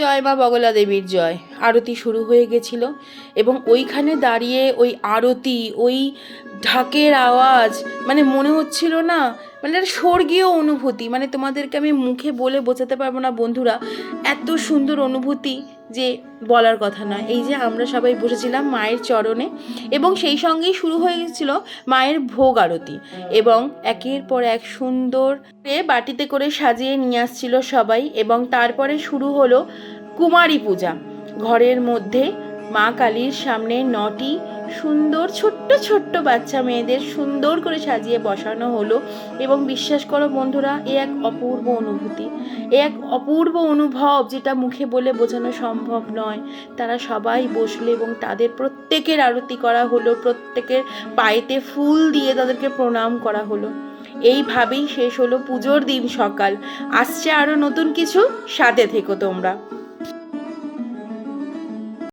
জয় মা বগলা দেবীর জয়। আরতি শুরু হয়ে গেছিল এবং ওইখানে দাঁড়িয়ে ওই আরতি, ওই ঢাকের আওয়াজ মানে মনে হচ্ছিল না মানে একটা স্বর্গীয় অনুভূতি। মানে তোমাদেরকে আমি মুখে বলে বোঝাতে পারব না বন্ধুরা, এত সুন্দর অনুভূতি যে বলার কথা নয়। এই যে আমরা সবাই বসেছিলাম মায়ের চরণে এবং সেই সঙ্গেই শুরু হয়ে গেছিল মায়ের ভোগ আরতি এবং একের পর এক সুন্দর বাটিতে করে সাজিয়ে নিয়ে আসছিল সবাই এবং তারপরে শুরু হলো কুমারী পূজা। ঘরের মধ্যে মা কালীর সামনে নটি সুন্দর ছোট্ট ছোট্ট বাচ্চা মেয়েদের সুন্দর করে সাজিয়ে বসানো হলো এবং বিশ্বাস করো বন্ধুরা, এ এক অপূর্ব অনুভূতি। এ এক অপূর্ব অনুভব যেটা মুখে বলে বোঝানো সম্ভব নয়। তারা সবাই বসল এবং তাদের প্রত্যেকের আরতি করা হলো, প্রত্যেকের পায়েতে ফুল দিয়ে তাদেরকে প্রণাম করা হলো। এইভাবেই শেষ হলো পুজোর দিন সকাল। আসছে আরও নতুন কিছু? সাথে থেকো তোমরা।